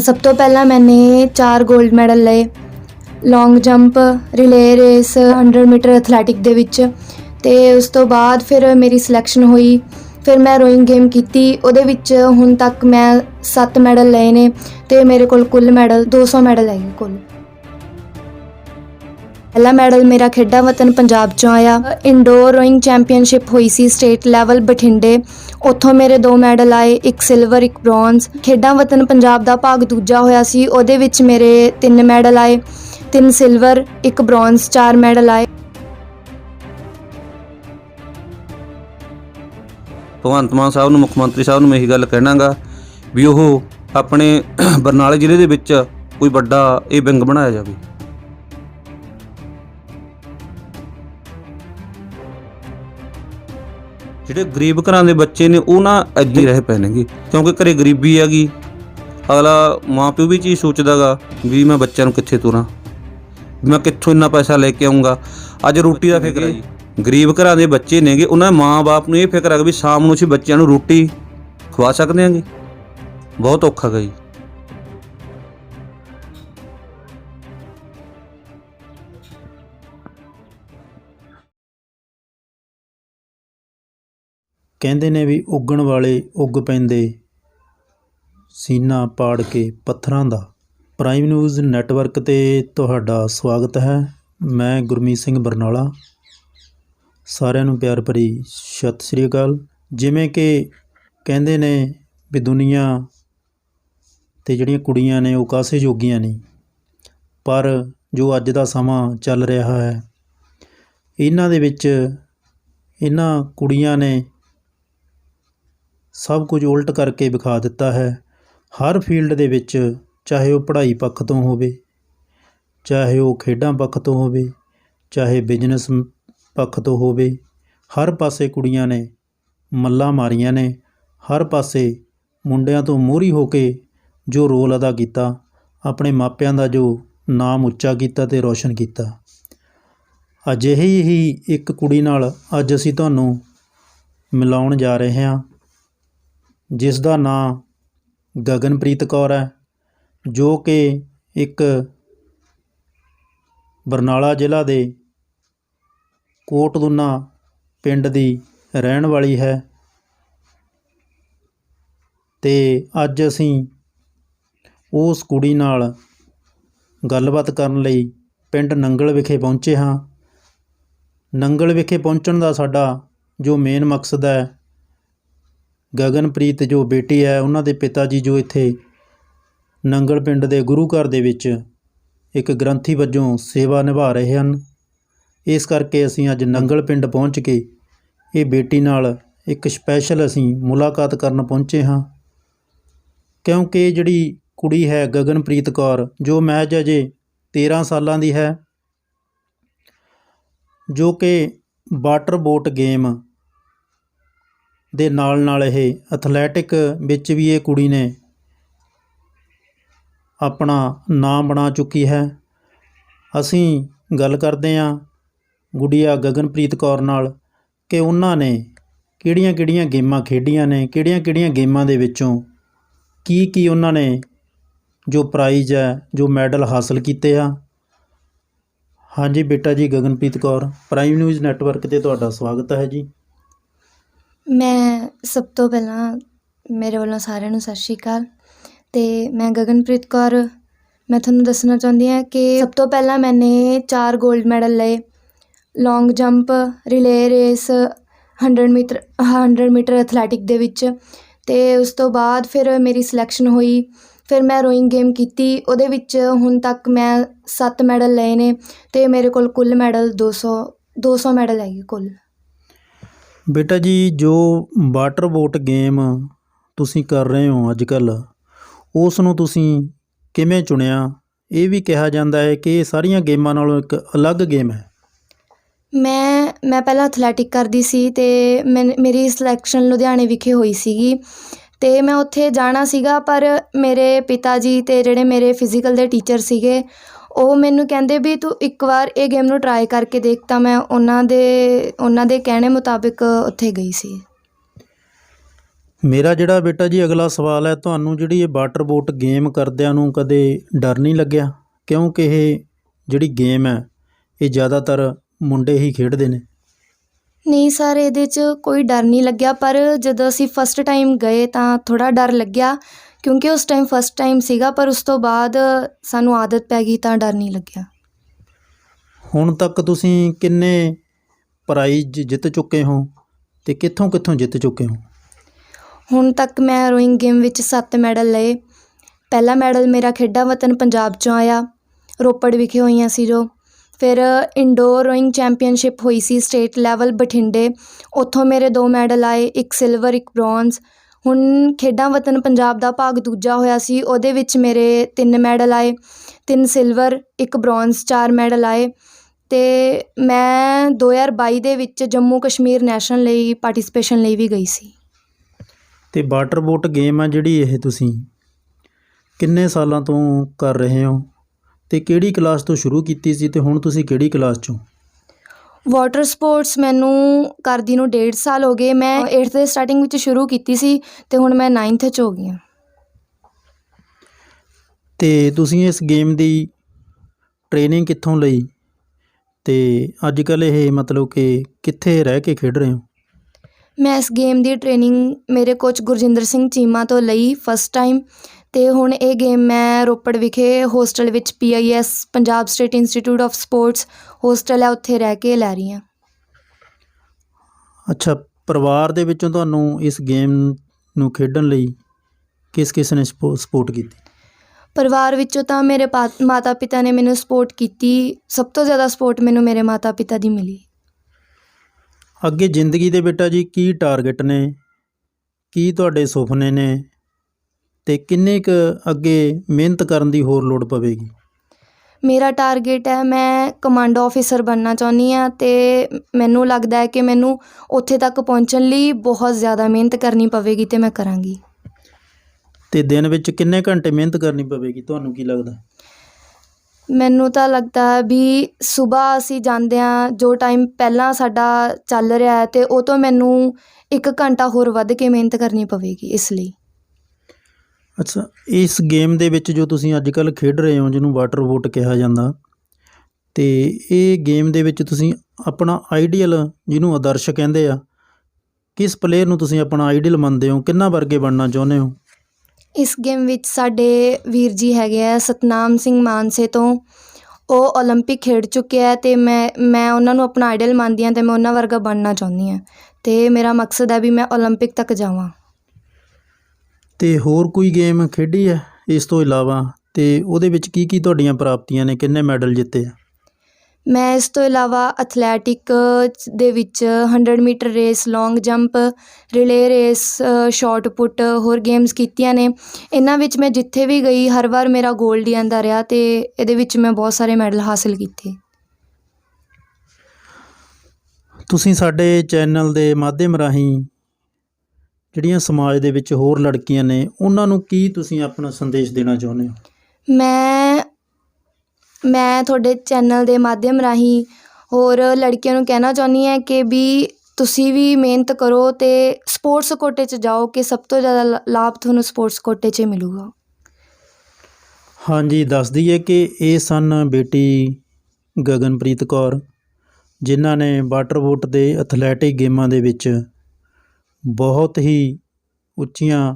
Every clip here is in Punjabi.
ਸਭ ਤੋਂ ਪਹਿਲਾਂ ਮੈਨੇ ਚਾਰ 골ਡ ਮੈਡਲ ਲਏ long jump relay race 100 metre athletic ਦੇ ਵਿੱਚ ਤੇ ਉਸ ਤੋਂ ਬਾਅਦ ਫਿਰ ਮੇਰੀ ਸਿਲੈਕਸ਼ਨ ਹੋਈ। ਫਿਰ ਮੈਂ ਰੋਇੰਗ ਗੇਮ ਕੀਤੀ। ਉਹਦੇ ਵਿੱਚ ਹੁਣ ਤੱਕ ਮੈਂ 7 ਮੈਡਲ ਲਏ ਨੇ ਤੇ ਮੇਰੇ ਕੋਲ ਕੁੱਲ ਮੈਡਲ 200 ਮੈਡਲ ਹੈਗੇ ਕੁੱਲ। ਪਹਿਲਾ ਮੈਡਲ ਮੇਰਾ ਖੇਡਾਂ ਵਤਨ ਪੰਜਾਬ ਚੋਂ ਆਇਆ। ਇੰਡੋਰ ਰੋਇੰਗ ਚੈਂਪੀਅਨਸ਼ਿਪ ਹੋਈ ਸੀ ਸਟੇਟ ਲੈਵਲ ਬਠਿੰਡੇ। ਉੱਥੋਂ ਮੇਰੇ ਦੋ ਮੈਡਲ ਆਏ, ਇੱਕ ਸਿਲਵਰ, ਇੱਕ ਬ੍ਰੌਂਜ਼। ਖੇਡਾਂ ਵਤਨ ਪੰਜਾਬ ਦਾ ਭਾਗ ਦੂਜਾ ਹੋਇਆ ਸੀ, ਉਹਦੇ ਵਿੱਚ ਮੇਰੇ ਤਿੰਨ ਮੈਡਲ ਆਏ, ਤਿੰਨ ਸਿਲਵਰ, ਇੱਕ ਬ੍ਰੌਂਜ਼, ਚਾਰ ਮੈਡਲ ਆਏ। ਭਗਵੰਤ ਮਾਨ ਸਾਹਿਬ ਨੂੰ, ਮੁੱਖ ਮੰਤਰੀ ਸਾਹਿਬ ਨੂੰ ਮੈਂ ਇਹੀ ਗੱਲ ਕਹਿਣਾਗਾ ਵੀ ਉਹ ਆਪਣੇ ਬਰਨਾਲੇ ਜ਼ਿਲ੍ਹੇ ਦੇ ਵਿੱਚ ਕੋਈ ਵੱਡਾ ਇਹ ਵਿੰਗ ਬਣਾਇਆ ਜਾਵੇ। ਜਿਹੜੇ ਗਰੀਬ ਘਰਾਂ ਦੇ ਬੱਚੇ ਨੇ ਉਹ ਨਾ ਏਦਾਂ ਹੀ ਰਹਿ ਪੈਣਗੇ। ਕਿਉਂਕਿ ਘਰੇ ਗਰੀਬੀ ਹੈਗੀ। ਅਗਲਾ ਮਾਪਿਓ ਵੀ ਚੀਜ਼ ਸੋਚਦਾਗਾ ਵੀ ਮੈਂ ਬੱਚਿਆਂ ਨੂੰ ਕਿੱਥੇ ਤੁਰਾਂ। ਮੈਂ ਕਿੱਥੋਂ ਇੰਨਾ ਪੈਸਾ ਲੈ ਕੇ ਆਉਂਗਾ ਅੱਜ ਰੋਟੀ ਦਾ ਫਿਕਰ ਹੈ ਜੀ। ਗਰੀਬ ਘਰਾਂ ਦੇ ਬੱਚੇ ਨੇਗੇ ਉਹਨਾਂ ਦੇ ਮਾਂ-ਬਾਪ ਨੂੰ ਇਹ ਫਿਕਰ ਹੈ ਵੀ ਸ਼ਾਮ ਨੂੰ ਅਸੀਂ ਬੱਚਿਆਂ ਨੂੰ ਰੋਟੀ ਖਵਾ ਸਕਦੇ ਹਾਂਗੇ। ਬਹੁਤ ਔਖਾ ਗਾ ਜੀ। ਕਹਿੰਦੇ ਨੇ ਵੀ ਉੱਗਣ ਵਾਲੇ ਉੱਗ ਪੈਂਦੇ ਸੀਨਾ ਪਾੜ ਕੇ ਪੱਥਰਾਂ ਦਾ। ਪ੍ਰਾਈਮ ਨਿਊਜ਼ ਨੈਟਵਰਕ ਤੇ ਤੁਹਾਡਾ ਸਵਾਗਤ ਹੈ। ਮੈਂ ਗੁਰਮੀਤ ਸਿੰਘ ਬਰਨਾਲਾ। ਸਾਰਿਆਂ ਨੂੰ ਪਿਆਰ ਭਰੀ ਸਤਿ ਸ੍ਰੀ ਅਕਾਲ। ਜਿਵੇਂ ਕਿ ਕਹਿੰਦੇ ਨੇ ਵੀ ਦੁਨੀਆ ਤੇ ਜਿਹੜੀਆਂ ਕੁੜੀਆਂ ਨੇ ਉਹ ਕਾਸੇ ਜੋਗੀਆਂ ਨਹੀਂ ਪਰ ਜੋ ਅੱਜ ਦਾ ਸਮਾਂ ਚੱਲ ਰਿਹਾ ਹੈ, ਇਹਨਾਂ ਦੇ ਵਿੱਚ ਇਹਨਾਂ ਕੁੜੀਆਂ ਨੇ ਸਭ ਕੁਝ ਉਲਟ ਕਰਕੇ ਵਿਖਾ ਦਿੱਤਾ ਹੈ। ਹਰ ਫੀਲਡ ਦੇ ਵਿੱਚ, ਚਾਹੇ ਉਹ ਪੜ੍ਹਾਈ ਪੱਖ ਤੋਂ ਹੋਵੇ, ਚਾਹੇ ਉਹ ਖੇਡਾਂ ਪੱਖ ਤੋਂ ਹੋਵੇ, ਚਾਹੇ ਬਿਜ਼ਨਸ ਪੱਖ ਤੋਂ ਹੋਵੇ, ਹਰ ਪਾਸੇ ਕੁੜੀਆਂ ਨੇ ਮੱਲਾਂ ਮਾਰੀਆਂ ਨੇ। ਹਰ ਪਾਸੇ ਮੁੰਡਿਆਂ ਤੋਂ ਮੋਹਰੀ ਹੋ ਕੇ ਜੋ ਰੋਲ ਅਦਾ ਕੀਤਾ, ਆਪਣੇ ਮਾਪਿਆਂ ਦਾ ਜੋ ਨਾਮ ਉੱਚਾ ਕੀਤਾ ਤੇ ਰੌਸ਼ਨ ਕੀਤਾ। ਅਜਿਹੀ ਹੀ ਇੱਕ ਕੁੜੀ ਨਾਲ ਅੱਜ ਅਸੀਂ ਤੁਹਾਨੂੰ ਮਿਲਾਉਣ ਜਾ ਰਹੇ ਹਾਂ। ਜਿਸ ਦਾ ਨਾਂ ਗਗਨਪ੍ਰੀਤ ਕੌਰ ਹੈ, ਜੋ ਕਿ ਇੱਕ ਬਰਨਾਲਾ ਜ਼ਿਲ੍ਹਾ ਦੇ ਕੋਟਦੁਨਾ ਪਿੰਡ ਦੀ ਰਹਿਣ ਵਾਲੀ ਹੈ। ਤੇ ਅੱਜ ਅਸੀਂ ਉਸ ਕੁੜੀ ਨਾਲ ਗੱਲਬਾਤ ਕਰਨ ਲਈ ਪਿੰਡ ਨੰਗਲ ਵਿਖੇ ਪਹੁੰਚੇ ਹਾਂ। ਨੰਗਲ ਵਿਖੇ ਪਹੁੰਚਣ ਦਾ ਸਾਡਾ ਜੋ ਮੇਨ ਮਕਸਦ ਹੈ ਗਗਨਪ੍ਰੀਤ ਜੋ ਬੇਟੀ ਹੈ, ਉਹਨਾਂ ਦੇ ਪਿਤਾ ਜੀ ਜੋ ਇੱਥੇ ਨੰਗਲ ਪਿੰਡ ਦੇ ਗੁਰੂ ਘਰ ਦੇ ਵਿੱਚ ਇੱਕ ਗ੍ਰੰਥੀ ਵਜੋਂ ਸੇਵਾ ਨਿਭਾ ਰਹੇ ਹਨ। ਇਸ ਕਰਕੇ ਅਸੀਂ ਅੱਜ ਨੰਗਲ ਪਿੰਡ ਪਹੁੰਚ ਕੇ ਇਹ ਬੇਟੀ ਨਾਲ ਇੱਕ ਸਪੈਸ਼ਲ ਅਸੀਂ ਮੁਲਾਕਾਤ ਕਰਨ ਪਹੁੰਚੇ ਹਾਂ। ਕਿਉਂਕਿ ਜਿਹੜੀ ਕੁੜੀ ਹੈ, ਗਗਨਪ੍ਰੀਤ ਕੌਰ, ਜੋ ਮੈਚ ਅਜੇ 13 ਸਾਲਾਂ ਦੀ ਹੈ, ਜੋ ਕਿ ਵਾਟਰ ਬੋਟ ਗੇਮ ਦੇ ਨਾਲ ਨਾਲ ਇਹ ਐਥਲੈਟਿਕ ਵਿੱਚ ਵੀ ਇਹ ਕੁੜੀ ਨੇ ਆਪਣਾ ਨਾਮ ਬਣਾ ਚੁੱਕੀ ਹੈ। ਅਸੀਂ ਗੱਲ ਕਰਦੇ ਹਾਂ ਗੁੜੀਆ ਗਗਨਪ੍ਰੀਤ ਕੌਰ ਨਾਲ ਕਿ ਉਹਨਾਂ ਨੇ ਕਿਹੜੀਆਂ-ਕਿਹੜੀਆਂ ਗੇਮਾਂ ਖੇਡੀਆਂ ਨੇ ਕਿਹੜੀਆਂ-ਕਿਹੜੀਆਂ ਗੇਮਾਂ ਦੇ ਵਿੱਚੋਂ ਕੀ ਕੀ ਉਹਨਾਂ ਨੇ ਜੋ ਪ੍ਰਾਈਜ਼ ਹੈ, ਜੋ ਮੈਡਲ ਹਾਸਲ ਕੀਤੇ ਆ। ਹਾਂਜੀ ਬੇਟਾ ਜੀ, Gaganpreet Kaur prime news network ਤੇ ਤੁਹਾਡਾ ਸਵਾਗਤ ਹੈ ਜੀ। ਮੈਂ ਸਭ ਤੋਂ ਪਹਿਲਾਂ ਮੇਰੇ ਵੱਲੋਂ ਸਾਰਿਆਂ ਨੂੰ ਸਤਿ ਸ਼੍ਰੀ ਅਕਾਲ ਅਤੇ ਮੈਂ ਗਗਨਪ੍ਰੀਤ ਕੌਰ। ਮੈਂ ਤੁਹਾਨੂੰ ਦੱਸਣਾ ਚਾਹੁੰਦੀ ਹਾਂ ਕਿ ਸਭ ਤੋਂ ਪਹਿਲਾਂ ਮੈਨੇ ਚਾਰ 골ਡ ਮੈਡਲ ਲਏ। Long jump relay race 100 metre 100 metre athletic ਦੇ ਵਿੱਚ। ਤੇ ਉਸ ਤੋਂ ਬਾਅਦ ਫਿਰ ਮੇਰੀ ਸਿਲੈਕਸ਼ਨ ਹੋਈ। ਫਿਰ ਮੈਂ ਰੋਇੰਗ ਗੇਮ ਕੀਤੀ। ਉਹਦੇ ਵਿੱਚ ਹੁਣ ਤੱਕ ਮੈਂ 7 ਮੈਡਲ ਲਏ ਨੇ ਤੇ ਮੇਰੇ ਕੋਲ ਕੁੱਲ ਮੈਡਲ 200 200 ਮੈਡਲ ਹੈਗੇ ਕੁੱਲ। ਬੇਟਾ ਜੀ, ਜੋ ਵਾਟਰ ਬੋਟ ਗੇਮ ਤੁਸੀਂ ਕਰ ਰਹੇ ਹੋ ਅੱਜ ਕੱਲ ਉਸ ਨੂੰ ਤੁਸੀਂ ਕਿਵੇਂ ਚੁਣਿਆ? ਇਹ ਵੀ ਕਿਹਾ ਜਾਂਦਾ ਹੈ ਕਿ ਇਹ ਸਾਰੀਆਂ ਗੇਮਾਂ ਨਾਲੋਂ ਇੱਕ ਅਲੱਗ ਗੇਮ ਹੈ। ਮੈਂ ਮੈਂ ਪਹਿਲਾਂ ਐਥਲੈਟਿਕ ਕਰਦੀ ਸੀ ਤੇ ਮੈਨ- ਮੇਰੀ ਸਿਲੈਕਸ਼ਨ ਲੁਧਿਆਣੇ ਵਿਖੇ ਹੋਈ ਸੀਗੀ ਤੇ ਮੈਂ ਉੱਥੇ ਜਾਣਾ ਸੀਗਾ, ਪਰ ਮੇਰੇ ਪਿਤਾ ਜੀ ਤੇ ਜਿਹੜੇ ਮੇਰੇ ਫਿਜ਼ੀਕਲ ਦੇ ਟੀਚਰ ਸੀਗੇ ਉਹ ਮੈਨੂੰ ਕਹਿੰਦੇ ਵੀ ਤੂੰ ਇੱਕ ਵਾਰ ਇਹ ਗੇਮ ਨੂੰ ਟਰਾਈ ਕਰਕੇ ਦੇਖ ਤਾਂ ਮੈਂ ਉਹਨਾਂ ਦੇ ਉਹਨਾਂ ਦੇ ਕਹਿਣੇ ਮੁਤਾਬਿਕ ਉੱਥੇ ਗਈ ਸੀ। ਮੇਰਾ ਜਿਹੜਾ ਬੇਟਾ ਜੀ ਅਗਲਾ ਸਵਾਲ ਹੈ ਤੁਹਾਨੂੰ ਜਿਹੜੀ ਇਹ ਵਾਟਰ ਬੋਟ ਗੇਮ ਕਰਦਿਆਂ ਨੂੰ ਕਦੇ ਡਰ ਨਹੀਂ ਲੱਗਿਆ? ਕਿਉਂਕਿ ਇਹ ਜਿਹੜੀ ਗੇਮ ਹੈ ਇਹ ਜ਼ਿਆਦਾਤਰ ਮੁੰਡੇ ਹੀ ਖੇਡਦੇ ਨੇ। ਨਹੀਂ ਸਰ ਇਹਦੇ 'ਚ ਕੋਈ ਡਰ ਨਹੀਂ ਲੱਗਿਆ ਪਰ ਜਦੋਂ ਅਸੀਂ ਫਸਟ ਟਾਈਮ ਗਏ ਤਾਂ ਥੋੜਾ ਡਰ ਲੱਗਿਆ। ਕਿਉਂਕਿ ਉਸ ਟਾਈਮ ਫਸਟ ਟਾਈਮ ਸੀਗਾ ਪਰ ਉਸ ਤੋਂ ਬਾਅਦ ਸਾਨੂੰ ਆਦਤ ਪੈ ਗਈ ਤਾਂ ਡਰ ਨਹੀਂ ਲੱਗਿਆ। ਹੁਣ ਤੱਕ ਤੁਸੀਂ ਕਿੰਨੇ ਪ੍ਰਾਈਜ਼ ਜਿੱਤ ਚੁੱਕੇ ਹੋ ਤੇ ਕਿੱਥੋਂ ਕਿੱਥੋਂ ਜਿੱਤ ਚੁੱਕੇ ਹੋ? ਹੁਣ ਤੱਕ ਮੈਂ ਰੋਇੰਗ ਗੇਮ ਵਿੱਚ 7 ਮੈਡਲ ਲਏ। ਪਹਿਲਾ ਮੈਡਲ ਮੇਰਾ ਖੇਡਾਂ ਵਤਨ ਪੰਜਾਬ ਚੋਂ ਆਇਆ। ਰੋਪੜ ਵਿਖੇ ਹੋਈਆਂ ਸੀ ਜੋ। ਫਿਰ ਇੰਡੋਰ ਰੋਇੰਗ ਚੈਂਪੀਅਨਸ਼ਿਪ ਹੋਈ ਸੀ ਸਟੇਟ ਲੈਵਲ ਬਠਿੰਡੇ। ਉੱਥੋਂ ਮੇਰੇ ਦੋ ਮੈਡਲ ਆਏ ਇੱਕ ਸਿਲਵਰ ਇੱਕ ਬ੍ਰੌਂਜ਼ ਹੁਣ ਖੇਡਾਂ ਵਤਨ ਪੰਜਾਬ ਦਾ ਭਾਗ ਦੂਜਾ ਹੋਇਆ ਸੀ। ਉਹਦੇ ਵਿੱਚ ਮੇਰੇ ਤਿੰਨ ਮੈਡਲ ਆਏ, ਤਿੰਨ ਸਿਲਵਰ ਇੱਕ ਬ੍ਰੌਂਜ਼ ਚਾਰ ਮੈਡਲ ਆਏ। ਅਤੇ ਮੈਂ 2022 ਦੇ ਵਿੱਚ ਜੰਮੂ ਕਸ਼ਮੀਰ ਨੈਸ਼ਨਲ ਲਈ ਪਾਰਟੀਸਪੇਸ਼ਨ ਲਈ ਵੀ ਗਈ ਸੀ। ਤੇ ਵਾਟਰ ਬੋਟ ਗੇਮ ਆ ਜਿਹੜੀ ਇਹ ਤੁਸੀਂ ਕਿੰਨੇ ਸਾਲਾਂ ਤੋਂ ਕਰ ਰਹੇ ਹੋ? ਤੇ ਕਿਹੜੀ ਕਲਾਸ ਤੋਂ ਸ਼ੁਰੂ ਕੀਤੀ ਸੀ ਤੇ ਹੁਣ ਤੁਸੀਂ ਕਿਹੜੀ ਕਲਾਸ 'ਚੋਂ? ਵਾਟਰ ਸਪੋਰਟਸ ਮੈਨੂੰ ਕਰਦੀ ਨੂੰ 1.5 ਸਾਲ ਹੋ ਗਏ। ਮੈਂ 8th ਦੇ ਸਟਾਰਟਿੰਗ ਵਿੱਚ ਸ਼ੁਰੂ ਕੀਤੀ ਸੀ ਤੇ ਹੁਣ ਮੈਂ 9th 'ਚ ਹੋ ਗਈ ਹਾਂ। ਤੇ ਤੁਸੀਂ ਇਸ ਗੇਮ ਦੀ ਟ੍ਰੇਨਿੰਗ ਕਿੱਥੋਂ ਲਈ? ਤੇ ਅੱਜ ਕੱਲ ਇਹ ਮਤਲਬ ਕਿ ਕਿੱਥੇ ਰਹਿ ਕੇ ਖੇਡ ਰਹੇ ਹੋ? ਮੈਂ ਇਸ ਗੇਮ ਦੀ ਟ੍ਰੇਨਿੰਗ ਮੇਰੇ ਕੋਚ ਗੁਰਜਿੰਦਰ ਸਿੰਘ ਚੀਮਾ ਤੋਂ ਲਈ ਫਸਟ ਟਾਈਮ ਤੇ ਹੁਣ ਇਹ ਗੇਮ ਮੈਂ ਰੋਪੜ ਵਿਖੇ ਹੋਸਟਲ ਵਿੱਚ PIS Punjab state institute of sports hostel ਹੈ ਉੱਥੇ ਰਹਿ ਕੇ ਲੈ ਰਹੀ ਹਾਂ। ਅੱਛਾ ਪਰਿਵਾਰ ਦੇ ਵਿੱਚੋਂ ਤੁਹਾਨੂੰ ਇਸ ਗੇਮ ਨੂੰ ਖੇਡਣ ਲਈ ਕਿਸ ਕਿਸ ਨੇ ਸਪੋਰਟ ਕੀਤੀ? ਪਰਿਵਾਰ ਵਿੱਚੋਂ ਤਾਂ ਮੇਰੇ ਮਾਤਾ ਪਿਤਾ ਨੇ ਮੈਨੂੰ ਸਪੋਰਟ ਕੀਤੀ। ਸਭ ਤੋਂ ਜ਼ਿਆਦਾ ਸਪੋਰਟ ਮੈਨੂੰ ਮੇਰੇ ਮਾਤਾ ਪਿਤਾ ਦੀ ਮਿਲੀ। ਅੱਗੇ ਜ਼ਿੰਦਗੀ ਦੇ ਬੇਟਾ ਜੀ ਕੀ ਟਾਰਗੇਟ ਨੇ? ਕੀ ਤੁਹਾਡੇ ਸੁਪਨੇ ਨੇ? ਤੇ ਕਿੰਨੇ ਕੁ ਅੱਗੇ ਮਿਹਨਤ ਕਰਨ ਦੀ ਹੋਰ ਲੋੜ ਪਵੇਗੀ? ਮੇਰਾ ਟਾਰਗੇਟ ਹੈ ਮੈਂ ਕਮਾਂਡੋ ਆਫੀਸਰ ਬਣਨਾ ਚਾਹੁੰਦੀ ਹਾਂ ਤੇ ਮੈਨੂੰ ਲੱਗਦਾ ਹੈ ਕਿ ਮੈਨੂੰ ਉੱਥੇ ਤੱਕ ਪਹੁੰਚਣ ਲਈ ਬਹੁਤ ਜ਼ਿਆਦਾ ਮਿਹਨਤ ਕਰਨੀ ਪਵੇਗੀ ਤੇ ਮੈਂ ਕਰਾਂਗੀ। ਤੇ ਦਿਨ ਵਿੱਚ ਕਿੰਨੇ ਘੰਟੇ ਮਿਹਨਤ ਕਰਨੀ ਪਵੇਗੀ ਤੁਹਾਨੂੰ ਕੀ ਲੱਗਦਾ? ਮੈਨੂੰ ਤਾਂ ਲੱਗਦਾ ਹੈ ਵੀ ਸਵੇਰ ਅਸੀਂ ਜਾਂਦੇ ਹਾਂ ਜੋ ਟਾਈਮ ਪਹਿਲਾਂ ਸਾਡਾ ਚੱਲ ਰਿਹਾ ਹੈ ਤੇ ਉਹ ਤੋਂ ਮੈਨੂੰ ਇੱਕ ਘੰਟਾ ਹੋਰ ਵੱਧ ਕੇ ਮਿਹਨਤ ਕਰਨੀ ਪਵੇਗੀ ਇਸ ਲਈ। ਅੱਛਾ ਇਸ ਗੇਮ ਦੇ ਵਿੱਚ ਜੋ ਤੁਸੀਂ ਅੱਜ ਕੱਲ ਖੇਡ ਰਹੇ ਹੋ ਜਿਹਨੂੰ ਵਾਟਰ ਬੋਟ ਕਿਹਾ ਜਾਂਦਾ ਤੇ ਇਹ ਗੇਮ ਦੇ ਵਿੱਚ ਤੁਸੀਂ ਆਪਣਾ ਆਈਡੀਅਲ ਜਿਹਨੂੰ ਆਦਰਸ਼ ਕਹਿੰਦੇ ਆ ਕਿਸ ਪਲੇਅਰ ਨੂੰ ਤੁਸੀਂ ਆਪਣਾ ਆਈਡੀਅਲ ਮੰਨਦੇ ਹੋ ਕਿੰਨਾ ਵਰਗੇ ਬਣਨਾ ਚਾਹੁੰਦੇ ਹੋ ਇਸ ਗੇਮ ਵਿੱਚ ਸਾਡੇ ਵੀਰ ਜੀ ਹੈਗੇ ਆ ਸਤਨਾਮ ਸਿੰਘ ਮਾਨਸੇ ਤੋਂ ਉਹ 올림픽 ਖੇਡ ਚੁੱਕੇ ਆ ਤੇ ਮੈਂ ਮੈਂ ਉਹਨਾਂ ਨੂੰ ਆਪਣਾ ਆਈਡਲ ਮੰਨਦੀ ਹਾਂ ਤੇ ਮੈਂ ਉਹਨਾਂ ਵਰਗਾ ਬਣਨਾ ਚਾਹੁੰਦੀ ਹਾਂ ਤੇ ਮੇਰਾ ਮਕਸਦ ਹੈ ਵੀ ਮੈਂ 올림픽 ਤੱਕ ਜਾਵਾਂ ਤੇ ਹੋਰ ਕੋਈ ਗੇਮ ਖੇਡੀ ਹੈ ਇਸ ਤੋਂ ਇਲਾਵਾ? ਤੇ ਉਹਦੇ ਵਿੱਚ ਕੀ ਕੀ ਤੁਹਾਡੀਆਂ ਪ੍ਰਾਪਤੀਆਂ ਨੇ? ਕਿੰਨੇ ਮੈਡਲ ਜਿੱਤੇ ਆ? ਮੈਂ ਇਸ ਤੋਂ ਇਲਾਵਾ ਐਥਲੈਟਿਕ ਦੇ ਵਿੱਚ 100 metre race long jump relay race shot put ਹੋਰ ਗੇਮਸ ਕੀਤੀਆਂ ਨੇ। ਇਹਨਾਂ ਵਿੱਚ ਮੈਂ ਜਿੱਥੇ ਵੀ ਗਈ ਹਰ ਵਾਰ ਮੇਰਾ 골ਡ ਹੀ ਆਂਦਾ ਰਿਹਾ ਤੇ ਇਹਦੇ ਵਿੱਚ ਮੈਂ ਬਹੁਤ ਸਾਰੇ ਮੈਡਲ ਹਾਸਲ ਕੀਤੇ। ਤੁਸੀਂ ਸਾਡੇ ਚੈਨਲ ਦੇ ਮਾਧਿਅਮ ਰਾਹੀਂ ਜਿਹੜੀਆਂ ਸਮਾਜ ਦੇ ਵਿੱਚ ਹੋਰ ਲੜਕੀਆਂ ਨੇ ਉਹਨਾਂ ਨੂੰ ਕੀ ਤੁਸੀਂ ਆਪਣਾ ਸੰਦੇਸ਼ ਦੇਣਾ ਚਾਹੁੰਦੇ ਹੋ? ਮੈਂ ਮੈਂ ਤੁਹਾਡੇ ਚੈਨਲ ਦੇ ਮਾਧਿਅਮ ਰਾਹੀਂ ਹੋਰ ਲੜਕੀਆਂ ਨੂੰ ਕਹਿਣਾ ਚਾਹੁੰਦੀ ਹਾਂ ਕਿ ਵੀ ਤੁਸੀਂ ਵੀ ਮਿਹਨਤ ਕਰੋ ਤੇ ਸਪੋਰਟਸ ਕੋਟੇ 'ਚ ਜਾਓ ਕਿ ਸਭ ਤੋਂ ਜ਼ਿਆਦਾ ਲਾਭ ਤੁਹਾਨੂੰ ਸਪੋਰਟਸ ਕੋਟੇ 'ਚ ਮਿਲੂਗਾ। ਹਾਂਜੀ ਦੱਸ ਦਈਏ ਕਿ ਇਹ ਸਨ ਬੇਟੀ ਗਗਨਪ੍ਰੀਤ ਕੌਰ ਜਿਨ੍ਹਾਂ ਨੇ ਵਾਟਰ ਬੋਟ ਦੇ ਐਥਲੈਟਿਕ ਗੇਮਾਂ ਦੇ ਵਿੱਚ ਬਹੁਤ ਹੀ ਉੱਚੀਆਂ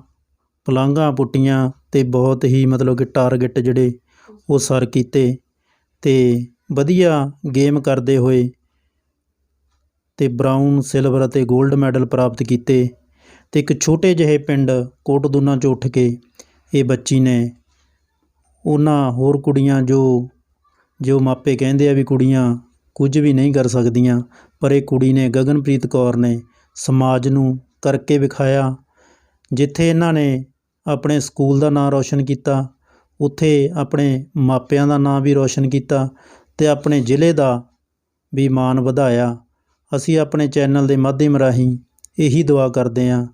ਪਲਾਂਘਾਂ ਪੁੱਟੀਆਂ ਅਤੇ ਬਹੁਤ ਹੀ ਮਤਲਬ ਕਿ ਟਾਰਗੇਟ ਜਿਹੜੇ ਉਹ ਸਰ ਕੀਤੇ ਅਤੇ ਵਧੀਆ ਗੇਮ ਕਰਦੇ ਹੋਏ ਅਤੇ ਬਰਾਊਨ ਸਿਲਵਰ ਅਤੇ 골ਡ ਮੈਡਲ ਪ੍ਰਾਪਤ ਕੀਤੇ ਅਤੇ ਇੱਕ ਛੋਟੇ ਜਿਹੇ ਪਿੰਡ ਕੋਟਦੂਨਾ ਚੋਂ ਉੱਠ ਕੇ ਇਹ ਬੱਚੀ ਨੇ ਉਹਨਾਂ ਹੋਰ ਕੁੜੀਆਂ ਜੋ ਜੋ ਮਾਪੇ ਕਹਿੰਦੇ ਆ ਵੀ ਕੁੜੀਆਂ ਕੁਝ ਵੀ ਨਹੀਂ ਕਰ ਸਕਦੀਆਂ, ਪਰ ਇਹ ਕੁੜੀ ਨੇ ਗਗਨਪ੍ਰੀਤ ਕੌਰ ਨੇ ਸਮਾਜ ਨੂੰ ਕਰਕੇ ਵਿਖਾਇਆ, ਜਿੱਥੇ ਇਹਨਾਂ ਨੇ ਆਪਣੇ ਸਕੂਲ ਦਾ ਨਾਂ ਰੌਸ਼ਨ ਕੀਤਾ, ਉੱਥੇ ਆਪਣੇ ਮਾਪਿਆਂ ਦਾ ਨਾਂ ਵੀ ਰੌਸ਼ਨ ਕੀਤਾ ਅਤੇ ਆਪਣੇ ਜ਼ਿਲ੍ਹੇ ਦਾ ਵੀ ਮਾਣ ਵਧਾਇਆ। ਅਸੀਂ ਆਪਣੇ ਚੈਨਲ ਦੇ ਮਾਧਿਅਮ ਰਾਹੀਂ ਇਹੀ ਦੁਆ ਕਰਦੇ ਹਾਂ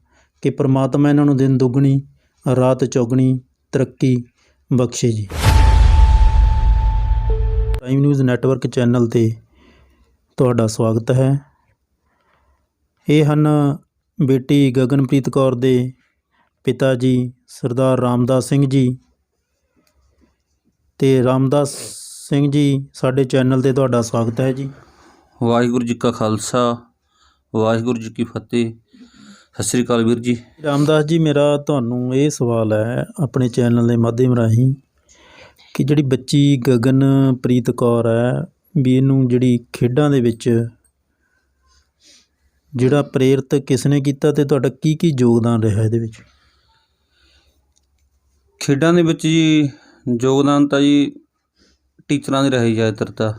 ਕਿ ਪ੍ਰਮਾਤਮਾ ਇਹਨਾਂ ਨੂੰ ਦਿਨ ਦੁੱਗਣੀ, ਰਾਤ ਚੌਗਣੀ, ਤਰੱਕੀ ਬਖਸ਼ੇ ਜੀ। ਪ੍ਰਾਈਮ ਨਿਊਜ਼ ਨੈਟਵਰਕ ਚੈਨਲ ਤੇ ਤੁਹਾਡਾ ਸਵਾਗਤ ਹੈ। ਇਹ ਹਨ ਬੇਟੀ ਗਗਨਪ੍ਰੀਤ ਕੌਰ ਦੇ ਪਿਤਾ ਜੀ ਸਰਦਾਰ ਰਾਮਦਾਸ ਸਿੰਘ ਜੀ ਤੇ ਰਾਮਦਾਸ ਸਿੰਘ ਜੀ ਸਾਡੇ ਚੈਨਲ ਤੇ ਤੁਹਾਡਾ ਸਵਾਗਤ ਹੈ ਜੀ। ਵਾਹਿਗੁਰੂ ਜੀ ਕਾ ਖਾਲਸਾ ਵਾਹਿਗੁਰੂ ਜੀ ਕੀ ਫਤਿਹ। ਸਤਿ ਸ੍ਰੀ ਅਕਾਲ ਵੀਰ ਜੀ। ਰਾਮਦਾਸ ਜੀ ਮੇਰਾ ਤੁਹਾਨੂੰ ਇਹ ਸਵਾਲ ਹੈ ਆਪਣੇ ਚੈਨਲ ਦੇ ਮਾਧਿਅਮ ਰਾਹੀਂ ਕਿ ਜਿਹੜੀ ਬੱਚੀ ਗਗਨਪ੍ਰੀਤ ਕੌਰ ਹੈ ਵੀ ਇਹਨੂੰ ਜਿਹੜੀ ਖੇਡਾਂ ਦੇ ਵਿੱਚ ਜਿਹੜਾ ਪ੍ਰੇਰਿਤ ਕਿਸ ਨੇ ਕੀਤਾ ਤੇ ਤੁਹਾਡਾ ਕੀ ਕੀ ਯੋਗਦਾਨ ਰਿਹਾ ਇਹਦੇ ਵਿੱਚ? ਖੇਡਾਂ ਦੇ ਵਿੱਚ ਜੀ ਯੋਗਦਾਨ ਤਾਂ ਜੀ ਟੀਚਰਾਂ ਦੇ ਰਹੇ ਜ਼ਿਆਦਾਤਰ ਤਾਂ।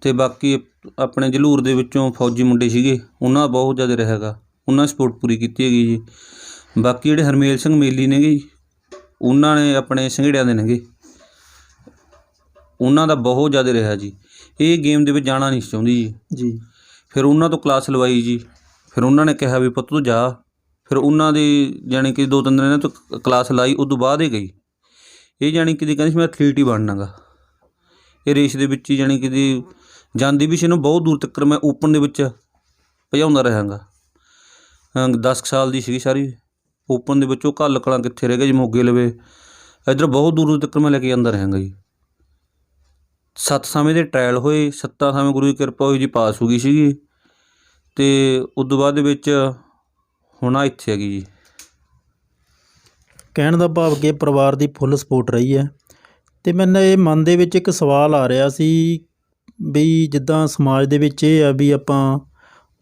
ਤੇ ਬਾਕੀ ਆਪਣੇ ਜਲੂਰ ਦੇ ਵਿੱਚੋਂ ਫੌਜੀ ਮੁੰਡੇ ਸੀਗੇ ਉਹਨਾਂ ਦਾ ਬਹੁਤ ਜ਼ਿਆਦਾ ਰਿਹਾਗਾ ਉਹਨਾਂ ਸਪੋਰਟ ਪੂਰੀ ਕੀਤੀ ਹੈਗੀ ਜੀ। ਬਾਕੀ ਜਿਹੜੇ ਹਰਮੇਲ ਸਿੰਘ ਮੇਲੀ ਨੇਗੇ ਜੀ ਉਹਨਾਂ ਨੇ ਆਪਣੇ ਸੰਘੇੜਿਆਂ ਦੇ ਨੇਗੇ। ਉਹਨਾਂ ਦਾ ਬਹੁਤ ਜ਼ਿਆਦਾ ਰਿਹਾ ਜੀ। ਇਹ ਗੇਮ ਦੇ ਵਿੱਚ ਜਾਣਾ ਨਹੀਂ ਚਾਹੁੰਦੀ ਜੀ। ਜੀ। ਫਿਰ ਉਹਨਾਂ ਤੋਂ ਕਲਾਸ ਲਵਾਈ ਜੀ। ਫਿਰ ਉਹਨਾਂ ਨੇ ਕਿਹਾ ਵੀ ਪੁੱਤ ਤੂੰ ਜਾ। ਫਿਰ ਉਹਨਾਂ ਦੀ ਜਾਣੀ ਕਿ ਦੋ ਤਿੰਨ ਦਿਨ ਇਹਨਾਂ ਤੋਂ ਕਲਾਸ ਲਾਈ, ਉਦੋਂ ਬਾਅਦ ਹੀ ਗਈ। ਇਹ ਜਾਣੀ ਕਿ ਦੀ ਕਹਿੰਦੀ ਸੀ, ਮੈਂ ਐਥਲੀਟ ਹੀ ਬਣਨਾਗਾ ਇਹ ਰੇਸ ਦੇ ਵਿੱਚ ਹੀ ਜਾਣੀ ਕਿ ਦੀ ਜਾਂਦੀ ਵੀ ਸੀ ਇਹਨੂੰ ਬਹੁਤ ਦੂਰ ਤੱਕ ਮੈਂ ਓਪਨ ਦੇ ਵਿੱਚ ਭਜਾਉਂਦਾ ਰਹਾਂਗਾ। 10 ਸਾਲ ਦੀ ਸੀਗੀ ਸਾਰੀ। ਓਪਨ ਦੇ ਵਿੱਚ ਉਹ ਘੱਲ ਕਲਾਂ ਕਿੱਥੇ ਰਹਿ ਗਿਆ ਜੀ ਮੋਗੇ ਲਵੇ। ਇੱਧਰ ਬਹੁਤ ਦੂਰ ਦੂਰ ਤੱਕ ਮੈਂ ਲੈ ਕੇ ਜਾਂਦਾ ਰਹਾਂਗਾ ਜੀ। ਸੱਤ ਸਮੇਂ ਦੇ ਟ੍ਰਾਇਲ ਹੋਏ, ਸੱਤਾਂ ਸਮੇਂ ਗੁਰੂ ਦੀ ਕਿਰਪਾ ਹੋਈ ਜੀ, ਪਾਸ ਹੋ ਗਈ ਸੀਗੀ ਤੇ ਉਸ ਤੋਂ ਬਾਅਦ ਦੇ ਵਿੱਚ ਹੁਣ ਆ ਇੱਥੇ ਹੈਗੀ ਜੀ। ਕਹਿਣ ਦਾ ਭਾਵ ਕਿ ਪਰਿਵਾਰ ਦੀ ਫੁੱਲ ਸਪੋਰਟ ਰਹੀ ਹੈ ਤੇ ਮੈਨੂੰ ਇਹ ਮਨ ਦੇ ਵਿੱਚ ਇੱਕ ਸਵਾਲ ਆ ਰਿਹਾ ਸੀ ਵੀ ਜਿੱਦਾਂ ਸਮਾਜ ਦੇ ਵਿੱਚ ਇਹ ਆ ਵੀ ਆਪਾਂ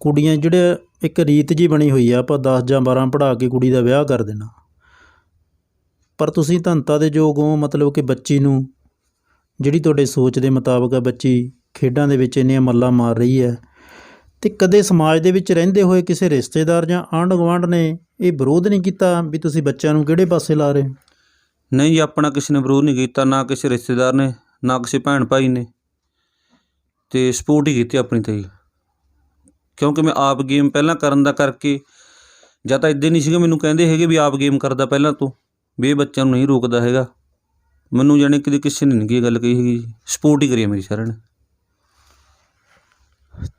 ਕੁੜੀਆਂ ਜਿਹੜੇ ਇੱਕ ਰੀਤ ਜੀ ਬਣੀ ਹੋਈ ਆ, ਆਪਾਂ 10 ਜਾਂ 12 ਪੜ੍ਹਾ ਕੇ ਕੁੜੀ ਦਾ ਵਿਆਹ ਕਰ ਦੇਣਾ। ਪਰ ਤੁਸੀਂ ਧੰਤਾ ਦੇ ਯੋਗ ਹੋ, ਮਤਲਬ ਕਿ ਬੱਚੀ ਨੂੰ ਜਿਹੜੀ ਤੁਹਾਡੇ ਸੋਚ ਦੇ ਮੁਤਾਬਕ ਆ ਬੱਚੀ ਖੇਡਾਂ ਦੇ ਵਿੱਚ ਇੰਨੀਆਂ ਮੱਲਾਂ ਮਾਰ ਰਹੀ ਹੈ, ਤੇ ਕਦੇ ਸਮਾਜ ਦੇ ਵਿੱਚ ਰਹਿੰਦੇ ਹੋਏ ਕਿਸੇ ਰਿਸ਼ਤੇਦਾਰ ਜਾਂ ਆਂਢ ਗੁਆਂਢ ਨੇ ਇਹ ਵਿਰੋਧ ਨਹੀਂ ਕੀਤਾ ਵੀ ਤੁਸੀਂ ਬੱਚਿਆਂ ਨੂੰ ਕਿਹੜੇ ਪਾਸੇ ਲਾ ਰਹੇ ਹੋ? ਨਹੀਂ ਜੀ ਆਪਣਾ ਕਿਸੇ ਨੇ ਵਿਰੋਧ ਨਹੀਂ ਕੀਤਾ, ਨਾ ਕਿਸੇ ਰਿਸ਼ਤੇਦਾਰ ਨੇ, ਨਾ ਕਿਸੇ ਭੈਣ ਭਾਈ ਨੇ, ਤੇ ਸਪੋਰਟ ਹੀ ਕੀਤੀ ਆਪਣੀ ਤੇ ਜੀ। ਕਿਉਂਕਿ ਮੈਂ ਆਪ ਗੇਮ ਪਹਿਲਾਂ ਕਰਨ ਦਾ ਕਰਕੇ, ਜਾਂ ਤਾਂ ਇਦਾਂ ਨਹੀਂ ਸੀਗਾ, ਮੈਨੂੰ ਕਹਿੰਦੇ ਹੈਗੇ ਵੀ ਆਪ ਗੇਮ ਕਰਦਾ ਪਹਿਲਾਂ ਤੋਂ, ਵੀ ਇਹ ਬੱਚਿਆਂ ਨੂੰ ਨਹੀਂ ਰੋਕਦਾ ਹੈਗਾ। ਮੈਨੂੰ ਜਾਣੀ ਕਿ ਕਿਸੇ ਨੇ ਨਹੀਂ ਇਹ ਗੱਲ ਕਹੀ ਹੈਗੀ ਸਪੋਰਟ ਹੀ ਕਰੀ ਹੈ ਮੇਰੀ ਸਾਰਿਆਂ ਨੇ।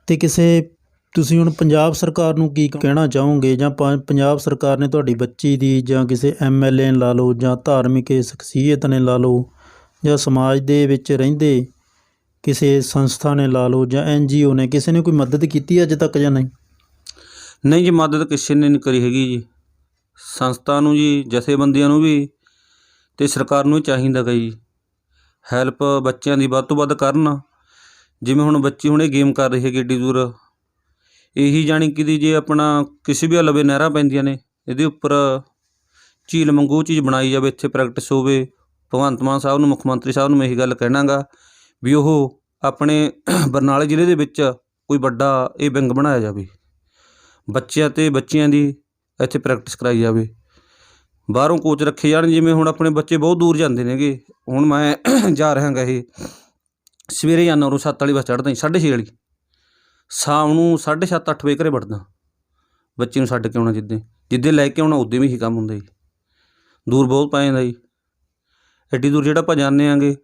ਤੇ ਕਿਸੇ ਤੁਸੀਂ ਹੁਣ ਪੰਜਾਬ ਸਰਕਾਰ ਨੂੰ ਕੀ ਕਹਿਣਾ ਚਾਹੋਗੇ? ਜਾਂ ਪੰਜਾਬ ਸਰਕਾਰ ਨੇ ਤੁਹਾਡੀ ਬੱਚੀ ਦੀ ਜਾਂ ਕਿਸੇ ਐਮਐਲਏ ਨੇ ਲਾ ਲਓ ਜਾਂ ਧਾਰਮਿਕ ਸ਼ਖਸੀਅਤ ਨੇ ਲਾ ਲਓ ਜਾਂ ਸਮਾਜ ਦੇ ਵਿੱਚ ਰਹਿੰਦੇ ਕਿਸੇ ਸੰਸਥਾ ਨੇ ਲਾ ਲਓ ਜਾਂ ਐਨਜੀਓ ਨੇ ਕਿਸੇ ਨੇ ਕੋਈ ਮਦਦ ਕੀਤੀ ਅਜੇ ਤੱਕ ਜਾਂ ਨਹੀਂ? ਨਹੀਂ ਜੀ ਮਦਦ ਕਿਸੇ ਨੇ ਨਹੀਂ ਕਰੀ ਹੈਗੀ ਜੀ। ਸੰਸਥਾ ਨੂੰ ਜੀ ਜਥੇਬੰਦੀਆਂ ਨੂੰ ਵੀ ਤੇ ਸਰਕਾਰ ਨੂੰ ਵੀ ਚਾਹੀਦਾ ਗਾ ਜੀ। ਹੈਲਪ ਬੱਚਿਆਂ ਦੀ ਵੱਧ ਤੋਂ ਵੱਧ ਕਰਨ। ਜਿਵੇਂ ਹੁਣ ਬੱਚੀ ਹੁਣ ਇਹ ਗੇਮ ਕਰ ਰਹੀ ਹੈਗੀ ਏਡੀ ਦੂਰ। ਇਹੀ ਜਾਣੀ ਕਿ ਦੀ ਜੇ ਆਪਣਾ ਕਿਸੇ ਵੀ ਲਵੇ ਨਹਿਰਾਂ ਪੈਂਦੀਆਂ ਨੇ, ਇਹਦੇ ਉੱਪਰ ਝੀਲ ਮੰਗੂ ਚੀਜ਼ ਬਣਾਈ ਜਾਵੇ, ਇੱਥੇ ਪ੍ਰੈਕਟਿਸ ਹੋਵੇ। ਭਗਵੰਤ ਮਾਨ ਸਾਹਿਬ ਨੂੰ, ਮੁੱਖ ਮੰਤਰੀ ਸਾਹਿਬ ਨੂੰ ਮੈਂ ਇਹੀ ਗੱਲ ਕਹਿਣਾਗਾ ਵੀ ਉਹ ਆਪਣੇ ਬਰਨਾਲੇ ਜ਼ਿਲ੍ਹੇ ਦੇ ਵਿੱਚ ਕੋਈ ਵੱਡਾ ਇਹ ਵਿੰਗ ਬਣਾਇਆ ਜਾਵੇ। ਬੱਚਿਆਂ ਤੇ ਬੱਚਿਆਂ ਦੀ ਇੱਥੇ ਪ੍ਰੈਕਟਿਸ ਕਰਾਈ ਜਾਵੇ। ਬਾਹਰੋਂ ਕੋਚ ਰੱਖੇ ਜਾਣ, ਜਿਵੇਂ ਹੁਣ ਆਪਣੇ ਬੱਚੇ ਬਹੁਤ ਦੂਰ ਜਾਂਦੇ ਨੇਗੇ। ਹੁਣ ਮੈਂ ਜਾ ਰਿਹਾਗਾ ਇਹ। ਸਵੇਰੇ ਜਾਂਦਾ ਉਰੋਂ ਸੱਤ ਵਾਲੀ ਬੱਸ ਚੜ੍ਹਦਾ ਜੀ, ਸਾਢੇ ਛੇ ਵਾਲੀ। ਸ਼ਾਮ ਨੂੰ ਸਾਢੇ ਸੱਤ, ਅੱਠ ਵਜੇ ਘਰੇ ਵੜਦਾ। ਬੱਚੇ ਨੂੰ ਛੱਡ ਕੇ ਆਉਣਾ ਜਿੱਦੇ। ਜਿੱਦੇ ਲੈ ਕੇ ਆਉਣਾ, ਉਦੋਂ ਵੀ ਹੀ ਕੰਮ ਹੁੰਦਾ ਜੀ। ਦੂਰ ਬਹੁਤ ਪੈ ਜਾਂਦਾ ਜੀ। ਐਡੀ ਦੂਰ ਜਿਹੜਾ ਆਪਾਂ ਜਾਂਦੇ ਆਂਗੇ।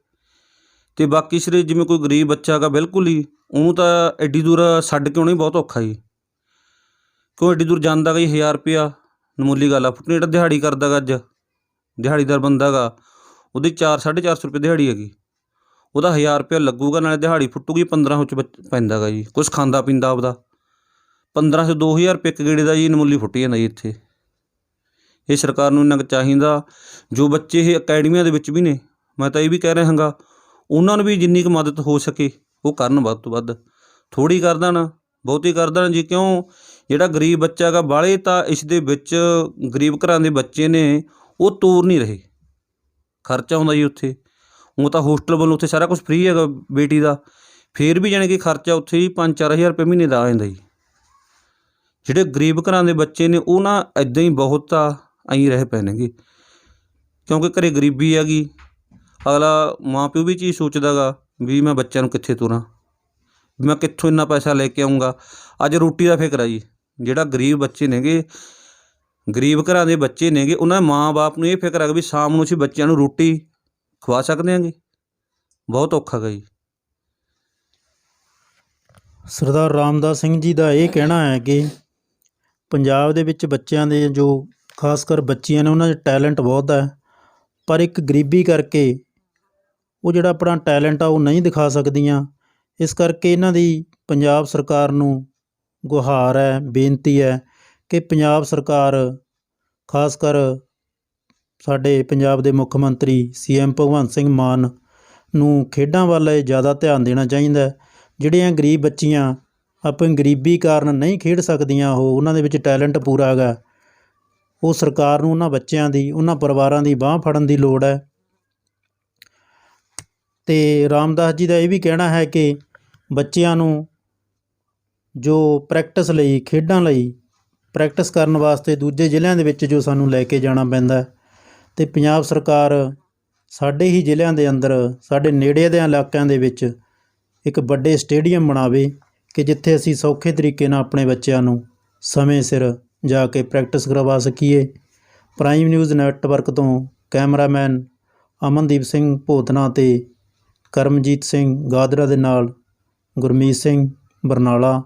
ਤੇ ਬਾਕੀ ਸਿਰੇ ਜਿਵੇਂ ਕੋਈ ਗਰੀਬ ਬੱਚਾ ਹੈਗਾ, ਬਿਲਕੁਲ ਹੀ, ਉਹਨੂੰ ਤਾਂ ਐਡੀ ਦੂਰ ਛੱਡ ਕੇ ਆਉਣਾ ਹੀ ਬਹੁਤ ਔਖਾ ਜੀ। ਕਿਉਂ ਐਡੀ ਦੂਰ ਜਾਂਦਾ ਗਾ ਜੀ 1000 ਰੁਪਿਆ ਮਾਮੂਲੀ ਗੱਲ ਆ, ਫੁੱਟਣੀ ਜਿਹੜਾ ਦਿਹਾੜੀ ਕਰਦਾ ਗਾ ਅੱਜ, ਦਿਹਾੜੀਦਾਰ ਬੰਦਾ ਗਾ, ਉਹਦੀ 4 450 ਰੁਪਏ ਦਿਹਾੜੀ ਹੈਗੀ। ਉਹਦਾ 1000 ਰੁਪਿਆ ਲੱਗੂਗਾ, ਨਾਲੇ ਦਿਹਾੜੀ ਫੁੱਟੂਗੀ 15 ਵਿੱਚ ਬੱਚ- ਪੈਂਦਾ ਗਾ ਜੀ, ਕੁਛ ਖਾਂਦਾ ਪੀਂਦਾ ਆਪਦਾ। 15 ਤੋਂ 2000 ਰੁਪਏ ਇੱਕ ਗੇੜੇ ਦਾ ਜੀ ਨਮੂਲੀ ਫੁੱਟੀ ਜਾਂਦਾ ਜੀ ਇੱਥੇ। ਇਹ ਸਰਕਾਰ ਨੂੰ ਇੰਨਾ ਕੁ ਚਾਹੀਦਾ, ਜੋ ਬੱਚੇ ਇਹ ਅਕੈਡਮੀਆਂ ਦੇ ਵਿੱਚ ਵੀ ਨੇ, ਮੈਂ ਤਾਂ ਇਹ ਵੀ ਕਹਿ ਰਿਹਾ ਹਾਂਗਾ, ਉਹਨਾਂ ਨੂੰ ਵੀ ਜਿੰਨੀ ਕੁ ਮਦਦ ਹੋ ਸਕੇ, ਉਹ ਕਰਨ ਵੱਧ ਤੋਂ ਵੱਧ। ਥੋੜੀ ਕਰ ਦੇਣ, ਬਹੁਤੀ ਕਰ ਦੇਣ ਜੀ, ਕਿਉਂ? ਜਿਹੜਾ ਗਰੀਬ ਬੱਚਾ ਹੈਗਾ ਬਾਲੇ ਤਾਂ ਇਸ ਦੇ ਵਿੱਚ ਗਰੀਬ ਘਰਾਂ ਦੇ ਬੱਚੇ ਨੇ, ਉਹ ਤੋਰ ਨਹੀਂ ਰਹੇ। ਖਰਚਾ ਹੁੰਦਾ ਜੀ ਉੱਥੇ। ਉਹ ਤਾਂ ਹੋਸਟਲ ਵੱਲੋਂ ਉੱਥੇ ਸਾਰਾ ਕੁਝ ਫ੍ਰੀ ਹੈਗਾ ਬੇਟੀ ਦਾ। ਫੇਰ ਵੀ ਜਾਣੀ ਕਿ ਖਰਚਾ ਉੱਥੇ ਹੀ 5-4000 ਰੁਪਏ ਮਹੀਨੇ ਦਾ ਆ ਜਾਂਦਾ ਜੀ। ਜਿਹੜੇ ਗਰੀਬ ਘਰਾਂ ਦੇ ਬੱਚੇ ਨੇ, ਉਹ ਨਾ ਇਦਾਂ ਹੀ ਬਹੁਤ ਆ, ਐਂ ਰਹਿ ਪਏ ਕਿਉਂਕਿ ਘਰੇ ਗਰੀਬੀ ਹੈਗੀ। ਅਗਲਾ ਮਾਂ ਪਿਓ ਵੀ ਚੀਜ਼ ਸੋਚਦਾਗਾ ਵੀ ਮੈਂ ਬੱਚਿਆਂ ਨੂੰ ਕਿੱਥੇ ਤੋਰਾਂ, ਵੀ ਮੈਂ ਕਿੱਥੋਂ ਇੰਨਾ ਪੈਸਾ ਲੈ ਕੇ ਆਉਂਗਾ ਅੱਜ ਰੋਟੀ ਦਾ ਫਿਕਰ ਆ ਜੀ। ਜਿਹੜਾ ਗਰੀਬ ਬੱਚੇ ਨੇਗੇ, ਗਰੀਬ ਘਰਾਂ ਦੇ ਬੱਚੇ ਨੇਗੇ, ਉਹਨਾਂ ਦੇ ਮਾਂ-ਬਾਪ ਨੂੰ ਇਹ ਫਿਕਰ ਆ ਵੀ ਸ਼ਾਮ ਨੂੰ ਅਸੀਂ ਬੱਚਿਆਂ ਨੂੰ ਰੋਟੀ ਖਵਾ ਸਕਦੇ ਹਾਂਗੇ। ਬਹੁਤ ਔਖਾ ਗਾ ਜੀ। ਸਰਦਾਰ ਰਾਮਦਾਸ ਸਿੰਘ ਜੀ ਦਾ ਇਹ ਕਹਿਣਾ ਹੈ ਕਿ ਪੰਜਾਬ ਦੇ ਵਿੱਚ ਬੱਚਿਆਂ ਦੇ ਜੋ ਖਾਸ ਕਰ ਬੱਚੀਆਂ ਨੇ, ਉਹਨਾਂ 'ਚ ਟੈਲੈਂਟ ਬਹੁਤ ਹੈ, ਪਰ ਇੱਕ ਗਰੀਬੀ ਕਰਕੇ ਉਹ ਜਿਹੜਾ ਆਪਣਾ ਟੈਲੈਂਟ ਆ, ਉਹ ਨਹੀਂ ਦਿਖਾ ਸਕਦੀਆਂ। ਇਸ ਕਰਕੇ ਇਹਨਾਂ ਦੀ ਪੰਜਾਬ ਸਰਕਾਰ ਨੂੰ ਗੁਹਾਰ ਹੈ, ਬੇਨਤੀ ਹੈ ਕਿ ਪੰਜਾਬ ਸਰਕਾਰ, ਖਾਸ ਕਰ ਸਾਡੇ ਪੰਜਾਬ ਦੇ ਮੁੱਖ ਮੰਤਰੀ ਸੀਐਮ ਭਗਵੰਤ ਸਿੰਘ ਮਾਨ ਨੂੰ ਖੇਡਾਂ ਵੱਲ ਜ਼ਿਆਦਾ ਧਿਆਨ ਦੇਣਾ ਚਾਹੀਦਾ ਹੈ। ਜਿਹੜੀਆਂ ਗਰੀਬ ਬੱਚੀਆਂ ਆਪਣੀ ਗਰੀਬੀ ਕਾਰਨ ਨਹੀਂ ਖੇਡ ਸਕਦੀਆਂ, ਉਹ ਉਹਨਾਂ ਦੇ ਵਿੱਚ ਟੈਲੈਂਟ ਪੂਰਾ ਹੈਗਾ ਉਹ ਸਰਕਾਰ ਨੂੰ ਉਹਨਾਂ ਬੱਚਿਆਂ ਦੀ, ਉਹਨਾਂ ਪਰਿਵਾਰਾਂ ਦੀ ਬਾਹ ਫੜਨ ਦੀ ਲੋੜ ਹੈ ਤੇ ਰਾਮਦਾਸ ਜੀ ਦਾ ਇਹ ਵੀ ਕਹਿਣਾ ਹੈ ਕਿ ਬੱਚਿਆਂ ਨੂੰ ਜੋ ਪ੍ਰੈਕਟਿਸ ਲਈ, ਖੇਡਾਂ ਲਈ ਪ੍ਰੈਕਟਿਸ ਕਰਨ ਵਾਸਤੇ ਦੂਜੇ ਜ਼ਿਲ੍ਹਿਆਂ ਦੇ ਵਿੱਚ ਜੋ ਸਾਨੂੰ ਲੈ ਕੇ ਜਾਣਾ ਪੈਂਦਾ ਅਤੇ ਪੰਜਾਬ ਸਰਕਾਰ ਸਾਡੇ ਹੀ ਜ਼ਿਲ੍ਹਿਆਂ ਦੇ ਅੰਦਰ, ਸਾਡੇ ਨੇੜੇ ਦੇ ਇਲਾਕਿਆਂ ਦੇ ਵਿੱਚ ਇੱਕ ਵੱਡੇ ਸਟੇਡੀਅਮ ਬਣਾਵੇ ਕਿ ਜਿੱਥੇ ਅਸੀਂ ਸੌਖੇ ਤਰੀਕੇ ਨਾਲ ਆਪਣੇ ਬੱਚਿਆਂ ਨੂੰ ਸਮੇਂ ਸਿਰ ਜਾ ਕੇ ਪ੍ਰੈਕਟਿਸ ਕਰਵਾ ਸਕੀਏ। ਪ੍ਰਾਈਮ ਨਿਊਜ਼ ਨੈਟਵਰਕ ਤੋਂ ਕੈਮਰਾਮੈਨ ਅਮਨਦੀਪ ਸਿੰਘ ਭੋਤਨਾ ਤੇ ਕਰਮਜੀਤ ਸਿੰਘ ਗਾਦਰਾ ਦੇ ਨਾਲ ਗੁਰਮੀਤ ਸਿੰਘ ਬਰਨਾਲਾ।